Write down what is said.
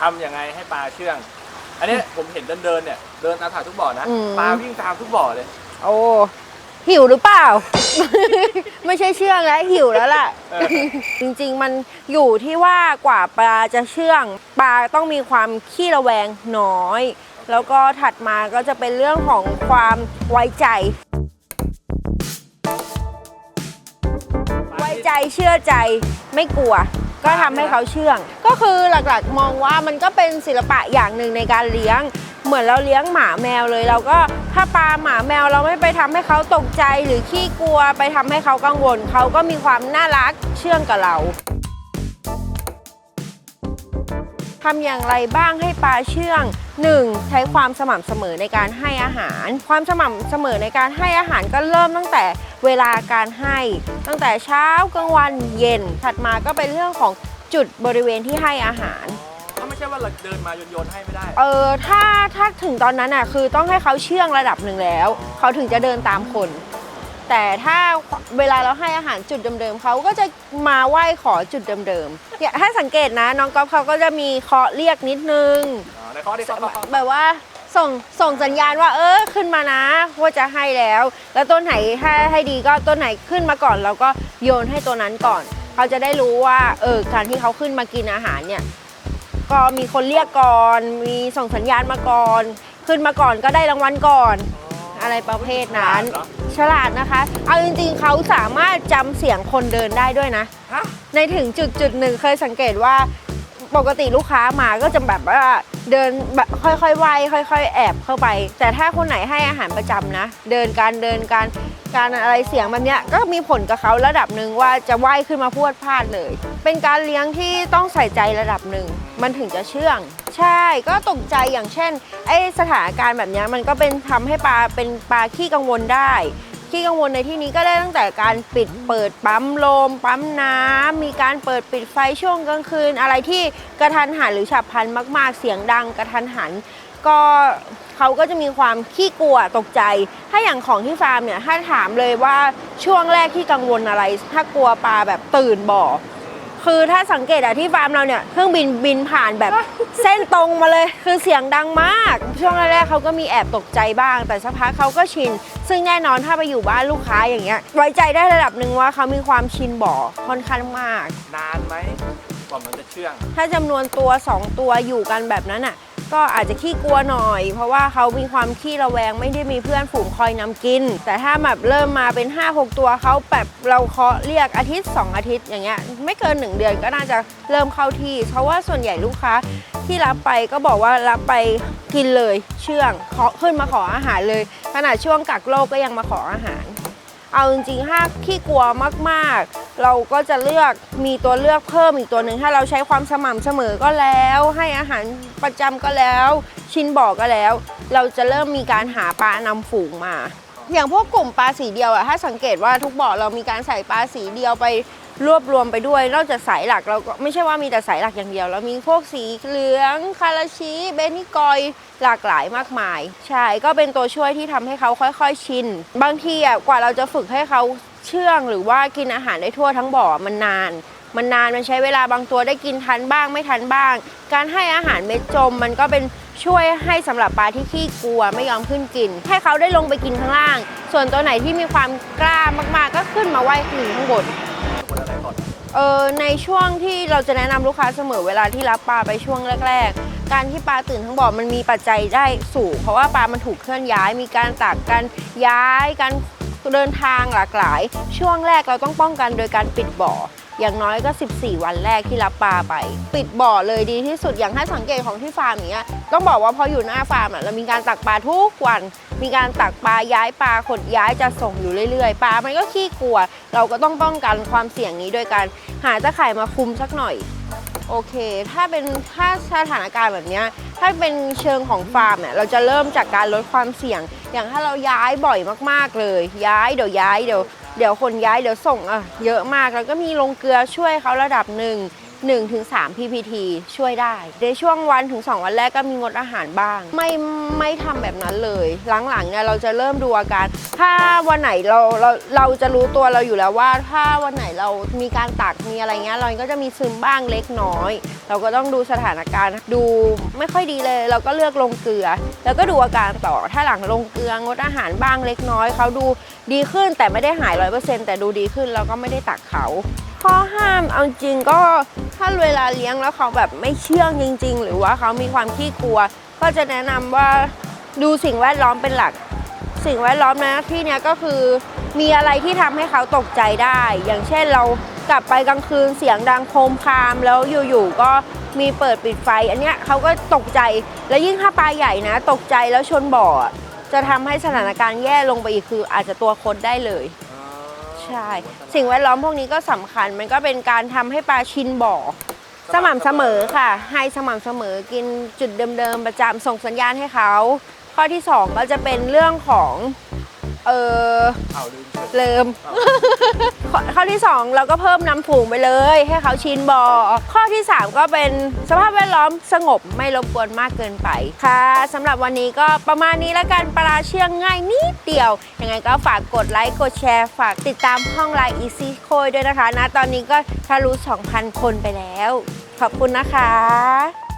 าทำยังไงให้ปลาเชื่อง อันนี้ผมเห็นเดินเดินๆเนี่ยเดินตามถ่ายทุกบ่อนะอืม ปลาวิ่งตามทุกบ่อเลย โอ้หิวหรือเปล่า ไม่ใช่เชื่องแล้วหิวแล้วล่ะ เออ จริงๆมันอยู่ที่ว่ากว่าปลาจะเชื่อง ปลาต้องมีความขี้ระแวงน้อย แล้วก็ถัดมาก็จะเป็นเรื่องของความไว้ใจ ไว้ใจเชื่อใจไม่กลัว ก็ทำให้เขาเชื่อง ก็คือหลักๆ มองว่ามันก็เป็นศิลปะอย่างหนึ่งในการเลี้ยง เหมือนเราเลี้ยงหมาแมวเลย เราก็ถ้าปลาหมาแมวเราไม่ไปทำให้เขาตกใจหรือขี้กลัว ไปทำให้เขากังวล เขาก็มีความน่ารักเชื่องกับเรา ทำอย่างไรบ้างให้ปลาเชื่อง 1. ใช้ความสม่ำเสมอในการให้อาหาร ความสม่ำเสมอในการให้อาหารก็เริ่มตั้งแต่เวลาการให้ ตั้งแต่เช้ากลางวันเย็น ถัดมาก็เป็นเรื่องของจุดบริเวณที่ให้อาหารถ้าไม่ใช่ว่าเราเดินมาโยนๆให้ไม่ได้ เออถ้าถ้าถึงตอนนั้นอะคือต้องให้เขาเชื่องระดับหนึ่งแล้ว เขาถึงจะเดินตามคน แต่ถ้าเวลาเราให้อาหารจุดเดิมๆเขาก็จะมาไหว้ขอจุดเดิมๆเนี่ยถ้าสังเกตนะน้องก๊อฟเขาก็จะมีเคาะเรียกนิดนึง อ๋อในข้อที่สอง แบบว่าส่งส่งสัญญาณว่า เออขึ้นมานะว่าจะให้แล้ว แล้วต้นไหนถ้าให้ดีก็ต้นไหนขึ้นมาก่อนเราก็โยนให้ตัวนั้นก่อน เขาจะได้รู้ว่าเออการที่เขาขึ้นมากินอาหารเนี่ยก็มีคนเรียกก่อนมีส่งสัญญาณมาก่อน ขึ้นมาก่อนก็ได้รางวัลก่อน อะไรประเภทนั้นเหรอฉลาดนะคะ เอาจริงๆเขาสามารถจำเสียงคนเดินได้ด้วยนะ ฮะ ในถึงจุดจุดหนึ่งเคยสังเกตว่า ปกติลูกค้ามาก็จะแบบว่าเดินแบบค่อยๆไหวค่อย ๆ แอบเข้าไป แต่ถ้าคนไหนให้อาหารประจำนะ เดินการเดินการการอะไรเสียงแบบเนี้ยก็มีผลกับเขาระดับหนึ่งว่าจะไหวขึ้นมาพรวดพลาดเลย เป็นการเลี้ยงที่ต้องใส่ใจระดับหนึ่งมันถึงจะเชื่อง ใช่ก็ตกใจอย่างเช่นไอสถานการณ์แบบเนี้ยมันก็เป็นทำให้ปลาเป็นปลาขี้กังวลได้ ที่กังวลในที่นี้ก็ได้ตั้งแต่การปิดเปิดปั๊มลม ปั๊มน้ำมีการเปิดปิดไฟช่วงกลางคืน อะไรที่กระทันหันหรือฉับพลันมาก ๆ เสียงดังกระทันหัน ก็เขาก็จะมีความขี้กลัวตกใจ ถ้าอย่างของที่ฟาร์มเนี่ยถ้าถามเลยว่าช่วงแรกที่กังวลอะไร ถ้ากลัวปลาแบบตื่นบ่อ คือถ้าสังเกตอะที่ฟาร์มเราเนี่ยเครื่องบินบินผ่านแบบเส้นตรงมาเลยคือเสียงดังมาก ช่วงแรกๆเขาก็มีแอบตกใจบ้าง แต่สักพักเขาก็ชิน ซึ่งแน่นอนถ้าไปอยู่บ้านลูกค้าอย่างเงี้ยไว้ใจได้ระดับหนึ่งว่าเขามีความชินบ่อค่อนข้างมาก นานไหมกว่ามันจะเชื่อง ถ้าจำนวนตัว 2 ตัวอยู่กันแบบนั้นอะ ก็อาจจะขี้กลัวหน่อย เพราะว่าเขามีความขี้ระแวงไม่ได้มีเพื่อนฝูงคอยนำกิน แต่ถ้าแบบเริ่มมาเป็น 5-6 ตัวเขาแบบเราเคาะเรียกอาทิตย์ 2 อาทิตย์อย่างเงี้ยไม่เกิน 1 เดือนก็น่าจะเริ่มเข้าที่ เพราะว่าส่วนใหญ่ลูกค้าที่รับไปก็บอกว่ารับไปกินเลยเชื่องเคาะขึ้นมาขออาหารเลย ขนาดช่วงกักโรคก็ยังมาขออาหาร เอาจริงๆถ้าขี้กลัวมากๆ เราก็จะเลือกมีตัวเลือกเพิ่มอีกตัวหนึ่งถ้าเราใช้ความสม่ำเสมอก็แล้ว ให้อาหารประจำก็แล้ว ชินบอกก็แล้ว เราจะเริ่มมีการหาปลานำฝูงมา อย่างพวกกลุ่มปลาสีเดียวอะถ้าสังเกตว่าทุกบ่อเรามีการใส่ปลาสีเดียวไปรวบรวมไปด้วย นอกจากสายหลักเราก็ไม่ใช่ว่ามีแต่สายหลักอย่างเดียว เรามีพวกสีเหลือง คาราชิเบนิกอยหลากหลายมากมาย ใช่ ก็เป็นตัวช่วยที่ทำให้เขาค่อยๆชิน บางทีอะกว่าเราจะฝึกให้เขาเชื่อง หรือว่ากินอาหารได้ทั่วทั้งบ่อมันนาน มันนานมันใช้เวลาบางตัวได้กินทันบ้างไม่ทันบ้าง การให้อาหารเม็ดจมมันก็เป็น ช่วยให้สำหรับปลาที่ขี้กลัวไม่ยอมขึ้นกิน ให้เขาได้ลงไปกินข้างล่าง ส่วนตัวไหนที่มีความกล้ามากๆ ก็ขึ้นมาไหว้ขึ้นข้างบนเออในช่วงที่เราจะแนะนำลูกค้าเสมอเวลาที่รับปลาไปช่วงแรก ๆ การที่ปลาตื่นทั้งบ่อมันมีปัจจัยได้สูงเพราะว่าปลามันถูกเคลื่อนย้าย มีการตักการย้ายการเดินทางหลากหลาย ช่วงแรกเราต้องป้องกันโดยการปิดบ่อ อย่างน้อยก็ 14 วันแรกที่รับปลาไป ปิดบ่อเลยดีที่สุดอย่างถ้าสังเกตของที่ฟาร์มอย่างเงี้ยต้องบอกว่าพออยู่หน้าฟาร์มอะเรามีการตักปลาทุกวัน มีการตักปลาย้ายปลาขดย้ายจะส่งอยู่เรื่อยๆ ปลามันก็ขี้กลัว เราก็ต้องป้องกันความเสี่ยงนี้โดยการหาตะข่ายมาคุมสักหน่อยโอเค ถ้าเป็นถ้าสถานการณ์แบบเนี้ยถ้าเป็นเชิงของฟาร์มเนี่ย เราจะเริ่มจากการลดความเสี่ยง อย่างถ้าเราย้ายบ่อยมากๆเลย ย้ายเดี๋ยวย้ายเดี๋ยว เดี๋ยวคนย้ายเดี๋ยวส่งอะเยอะมากแล้วก็มีลงเกลือช่วยเขาระดับหนึ่ง 1-3 ppt ช่วยได้ ในช่วงวันถึง 2 วันแรกก็มีงดอาหารบ้าง ไม่ไม่ทำแบบนั้นเลย หลังๆเนี่ยเราจะเริ่มดูอาการ ถ้าวันไหนเราเราเราจะรู้ตัวเราอยู่แล้วว่า ถ้าวันไหนเรามีการตักมีอะไรเงี้ยเราก็จะมีซึมบ้างเล็กน้อย เราก็ต้องดูสถานการณ์ ดูไม่ค่อยดีเลย เราก็เลือกลงเกลือ แล้วก็ดูอาการต่อถ้าหลังลงเกลืองดอาหารบ้างเล็กน้อยเขาดูดีขึ้นแต่ไม่ได้หายร้อยเปอร์เซ็นต์แต่ดูดีขึ้นเราก็ไม่ได้ตักเขา ข้อห้ามเอาจริงก็ถ้าเวลาเลี้ยงแล้วเขาแบบไม่เชื่องจริง ๆ หรือว่าเขามีความขี้กลัว ก็จะแนะนำว่าดูสิ่งแวดล้อมเป็นหลัก สิ่งแวดล้อมนะที่เนี้ยก็คือมีอะไรที่ทำให้เขาตกใจได้ อย่างเช่นเรากลับไปกลางคืนเสียงดังโคมคามแล้วอยู่ๆก็มีเปิดปิดไฟ อันเนี้ยเขาก็ตกใจแล้วยิ่งถ้าปลาใหญ่นะ ตกใจแล้วชนบ่ออะจะทำให้สถานการณ์แย่ลงไปอีกคืออาจจะตัวคดได้เลย ใช่ สิ่งแวดล้อมพวกนี้ก็สำคัญ มันก็เป็นการทำให้ปลาชินบ่อ สม่ำเสมอค่ะ ให้สม่ำเสมอกินจุดเดิมๆประจำส่งสัญญาณให้เขา ข้อที่ 2 ก็จะเป็นเรื่องของ เออ เอาลืม เริ่ม ข้อที่ 2 เราก็เพิ่มน้ำฝูงไปเลย ให้เขาชินบ่อข้อที่ 3 ก็เป็นสภาพแวดล้อมสงบไม่รบกวนมากเกินไปค่ะสำหรับวันนี้ก็ประมาณนี้แล้วกันปลาเชื่องง่ายนิดเดียวยังไงก็ฝากกดไลค์กดแชร์ ฝากติดตามห้องไลน์ Easy c o ด้วยนะคะนะตอนนี้ก็ทะลุ2,000 คนไปแล้ว ขอบคุณนะคะ